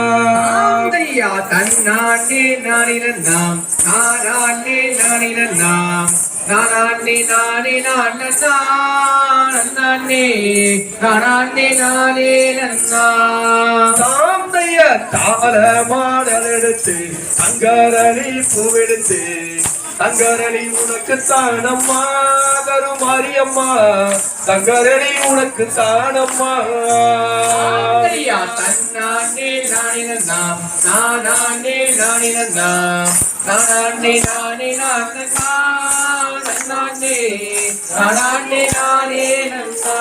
ஆந்தையா தன்னாண்டே நானின நாம். நானாண்டே நானின நாம். நானாண்டே நானே நான் நானாண்டே நானே நன்னா. தாந்தைய தாள மாடல் எடுத்து தங்கரளி பூவெடுத்து தங்கரளி உனக்கு தானம்மா கருமாரியம்மா தங்கரளி உனக்கு தானம்மா. ஆந்தையா தன்னாண்டே நானின நாம் நானாண்டே நானின நாம் நானாண்டே நானே நான் நன்னா நானாண்டே நானே நன்னா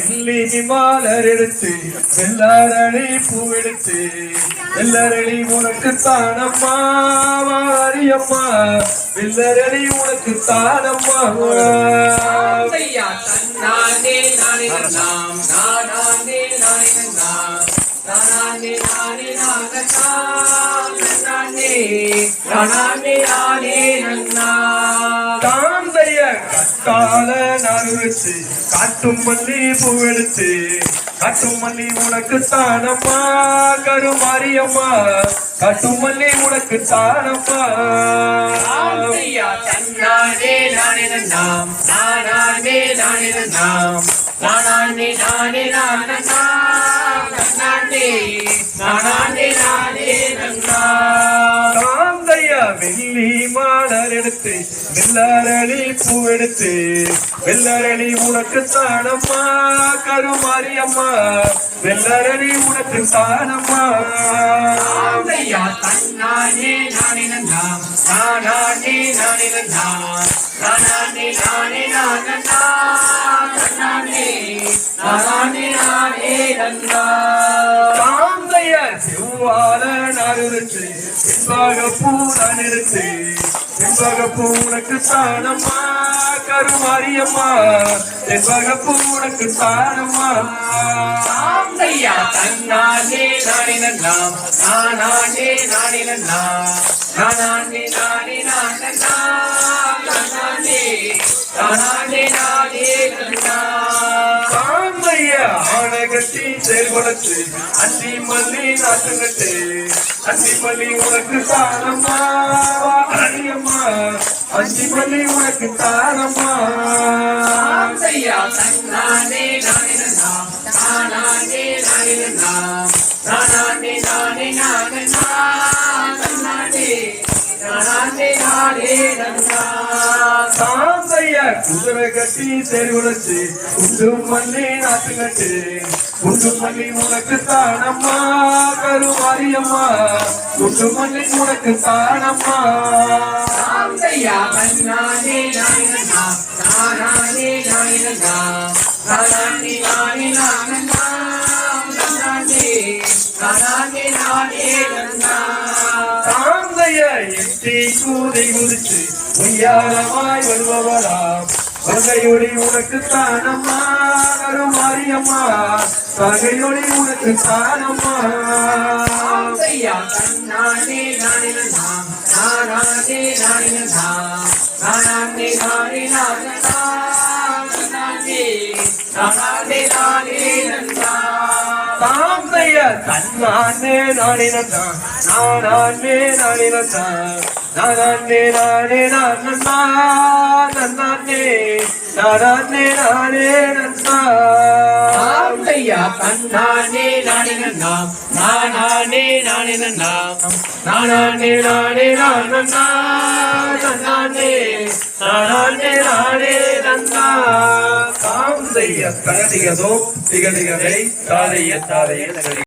வெள்ளி மாலர் எடுத்து வெள்ளாரளி பூவெடுத்து. வெள்ளரளி உனக்கு தானம்மா மாரியம்மா வெள்ளரளி உனக்கு தானம்மா. நானே தன்னாண்டே நானே நாம் நானே நானே நாம் நானே நானே நானே நானே நானே நானே நானே கால நறுவிச்சு காட்டும் மல்லி பூவெடுத்து காட்டும் மல்லி உனக்கு தானம்மா கருமாரியம்மா காட்டும் மல்லி உனக்கு தானம்மா. ஆந்தையா நானே நாம் நானாண்டே நானே நாம் நானாண்டே நானே நானே வெள்ளி மாடர் எடுத்து வெள்ளரளி பூவெடுத்து வெள்ளரளி உனக்கு தானம்மா கருமாரியம்மா. வெள்ளரளி உனக்கு தானம்மா. தன்னானே நானே நாம் நானானே நானே நாம் நானானே நானே நானே நானானே நானானே நானே நன்னா தாந்தைய செவ்வாழ நறுத்து செண்பக பூ நிறுத்து. செண்பக பூ உனக்கு தானம்மா கருமாரியம்மா. செண்பக பூ உனக்கு தானம்மா ஆந்தையா தன்னானே நானே நாம் நானானே நானே நானானே நானே நானே நானானே நானானே கட்டி செயல்படுத்து அந்தி மல்லி நாட்டுங்கட்டு. அந்தி மல்லி உனக்கு தானம்மா அரியம்மா அந்தி மல்லி உனக்கு தானம்மா. ஆந்தையா தன்னானே நானே நாம் நானே நானே நாம் நானே நானே நானே நானானே நானானே நானே நன்னா தாந்தைய குதிரை கட்டி தெருவுடைச்சு குண்டு மல்லி நாட்டுங்கட்டு குண்டு மல்லி உனக்கு தானம்மா கருமாரியம்மா குண்டு மல்லி உனக்கு தானம்மா ஆந்தையா தன்னானே எட்டி கூதை குதிச்சு பொய்யாரமாய் வருபவராம் பகையொளி உனக்கு தானம்மா கருமாரியம்மா. பகையொளி உனக்கு தானம்மா. ஆந்தையா தன்னானே நானே நாம் நானானே நானே நானே நானே நானே தன்னானே நானானே நானினந்தா நானானே நானே நானந்தா நன்னானே நானானே நானே நந்தா ஆந்தையா தன்னானே நானே நாம் நானானே நானே நாம் நானானே நானே நானே நானானே நானானே நானே நன்னா தாந்தைய தகதிகதோ திகதிகதை தாதைய தாதைய